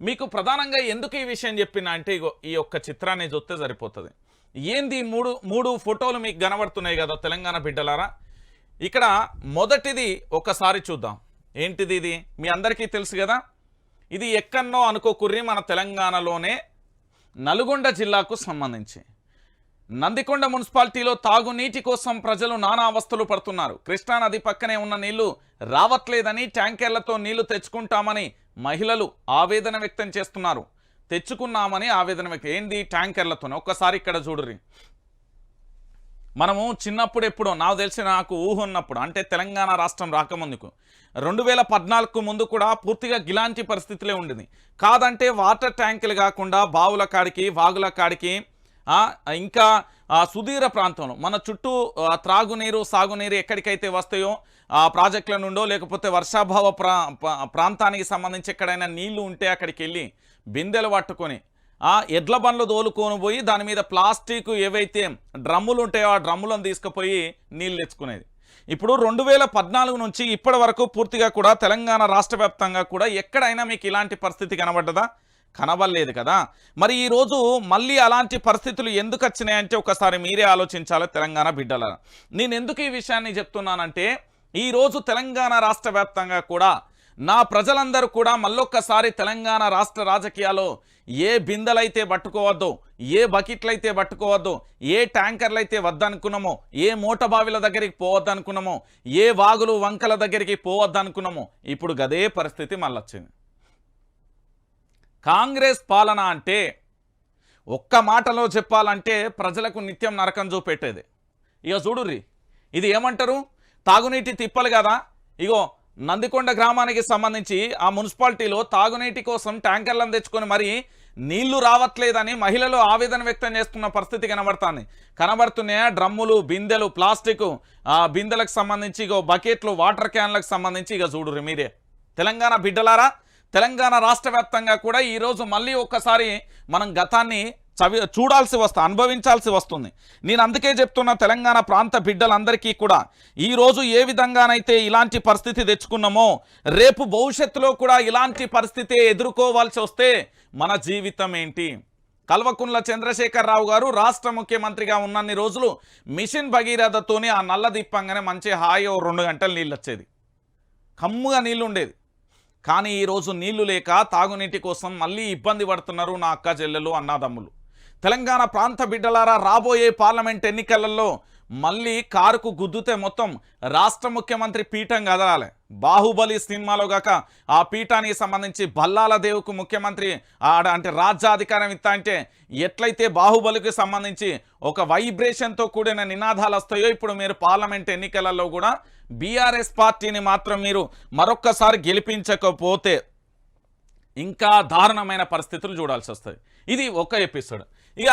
మీకు ప్రధానంగా ఎందుకు ఈ విషయం చెప్పిన అంటే ఇగో ఈ యొక్క చిత్రాన్ని చూస్తే సరిపోతుంది. ఏంది మూడు మూడు ఫోటోలు మీకు కనబడుతున్నాయి కదా తెలంగాణ బిడ్డలారా? ఇక్కడ మొదటిది ఒకసారి చూద్దాం. ఏంటిది ఇది? మీ అందరికీ తెలుసు కదా? ఇది ఎక్కడనో అనుకోకుర్రి మన తెలంగాణలోనే నల్గొండ జిల్లాకు సంబంధించి. నందికొండ మున్సిపాలిటీలో తాగునీటి కోసం ప్రజలు నానా అవస్థలు పడుతున్నారు. కృష్ణా నది పక్కనే ఉన్న నీళ్ళు రావట్లేదని ట్యాంకర్లతో నీళ్ళు తెచ్చుకుంటామని మహిళలు ఆవేదన వ్యక్తం చేస్తున్నారు. తెచ్చుకున్నామని ఆవేదన వ్యక్తం ఏంది ట్యాంకర్లతోనే? ఒక్కసారి ఇక్కడ చూడరి మనము చిన్నప్పుడు ఎప్పుడో నాకు తెలిసి నాకు ఊహ ఉన్నప్పుడు అంటే తెలంగాణ రాష్ట్రం రాకముందుకు రెండు వేల పద్నాలుగు ముందు కూడా పూర్తిగా గిలాంటి పరిస్థితులే ఉండేది. కాదంటే వాటర్ ట్యాంకులు కాకుండా బావుల కాడికి వాగుల కాడికి ఇంకా సుదీర ప్రాంతంలో మన చుట్టూ త్రాగునీరు సాగునీరు ఎక్కడికైతే వస్తాయో ఆ ప్రాజెక్టుల నుండో లేకపోతే వర్షాభావ ప్రా ప్రాంతానికి సంబంధించి ఎక్కడైనా నీళ్ళు ఉంటే అక్కడికి వెళ్ళి బిందెలు పట్టుకొని ఆ ఎడ్ల బండ్లు తోలుకొని పోయి దాని మీద ప్లాస్టిక్ ఏవైతే డ్రమ్ములు ఉంటాయో ఆ డ్రమ్ములను తీసుకుపోయి నీళ్ళు తెచ్చుకునేది. ఇప్పుడు రెండు వేల పద్నాలుగు నుంచి ఇప్పటి వరకు పూర్తిగా కూడా తెలంగాణ రాష్ట్ర వ్యాప్తంగా కూడా ఎక్కడైనా మీకు ఇలాంటి పరిస్థితి కనబడ్డదా? కనబడలేదు కదా. మరి ఈరోజు మళ్ళీ అలాంటి పరిస్థితులు ఎందుకు వచ్చినాయంటే ఒకసారి మీరే ఆలోచించాలి తెలంగాణ బిడ్డల. నేను ఎందుకు ఈ విషయాన్ని చెప్తున్నానంటే ఈరోజు తెలంగాణ రాష్ట్ర వ్యాప్తంగా కూడా నా ప్రజలందరూ కూడా మళ్ళొక్కసారి తెలంగాణ రాష్ట్ర రాజకీయాల్లో ఏ బిందెలైతే పట్టుకోవద్దో ఏ బకెట్లయితే పట్టుకోవద్దో ఏ ట్యాంకర్లైతే వద్దనుకున్నామో ఏ మూటబావిల దగ్గరికి పోవద్దనుకున్నామో ఏ వాగులు వంకల దగ్గరికి పోవద్దనుకున్నామో ఇప్పుడు గదే పరిస్థితి మళ్ళొచ్చింది. కాంగ్రెస్ పాలన అంటే ఒక్క మాటలో చెప్పాలంటే ప్రజలకు నిత్యం నరకం చూపెట్టేది. ఇక చూడుర్రి ఇది ఏమంటారు? తాగునీటి తిప్పలు కదా. ఇగో నందికొండ గ్రామానికి సంబంధించి ఆ మున్సిపాలిటీలో తాగునీటి కోసం ట్యాంకర్లను తెచ్చుకొని మరి నీళ్ళు రావట్లేదని మహిళలు ఆవేదన వ్యక్తం చేస్తున్న పరిస్థితి కనబడుతుంది. కనబడుతున్నాయి? డ్రమ్ములు బిందెలు ప్లాస్టిక్. ఆ బిందెలకు సంబంధించి ఇగో బకెట్లు వాటర్ క్యాన్లకు సంబంధించి ఇక చూడుర్రి మీరే. తెలంగాణ బిడ్డలారా తెలంగాణ రాష్ట్ర వ్యాప్తంగా కూడా ఈరోజు మళ్ళీ ఒక్కసారి మనం గతాన్ని చవి చూడాల్సి వస్తా అనుభవించాల్సి వస్తుంది. నేను అందుకే చెప్తున్న తెలంగాణ ప్రాంత బిడ్డలందరికీ కూడా ఈరోజు ఏ విధంగానైతే ఇలాంటి పరిస్థితి తెచ్చుకున్నామో రేపు భవిష్యత్తులో కూడా ఇలాంటి పరిస్థితి ఎదుర్కోవాల్సి వస్తే మన జీవితం ఏంటి? కల్వకుంట్ల చంద్రశేఖరరావు గారు రాష్ట్ర ముఖ్యమంత్రిగా ఉన్నన్ని రోజులు మిషన్ భగీరథతోనే ఆ నల్ల దీపంగానే మంచి హాయి ఓ రెండు గంటలు నీళ్ళు వచ్చేది కమ్ముగా నీళ్ళు ఉండేది కానీ ఈరోజు నీళ్ళు లేక తాగునీటి కోసం మళ్ళీ ఇబ్బంది పడుతున్నారు నా అక్క చెల్లెలు అన్నాదమ్ములు. తెలంగాణ ప్రాంత బిడ్డలారా రాబోయే పార్లమెంట్ ఎన్నికలలో మళ్ళీ కారుకు గుద్దుతే మొత్తం రాష్ట్ర ముఖ్యమంత్రి పీఠం కదలాలి. బాహుబలి సినిమాలో గాక ఆ పీఠానికి సంబంధించి బల్లాల దేవుకు ముఖ్యమంత్రి ఆడ అంటే రాజ్యాధికారం ఇస్తా అంటే ఎట్లయితే బాహుబలికి సంబంధించి ఒక వైబ్రేషన్తో కూడిన నినాదాలు వస్తాయో ఇప్పుడు మీరు పార్లమెంట్ ఎన్నికలలో కూడా బీఆర్ఎస్ పార్టీని మాత్రం మీరు మరొక్కసారి గెలిపించకపోతే ఇంకా దారుణమైన పరిస్థితులు చూడాల్సి వస్తుంది ఇది ఒక ఎపిసోడ్. ఇక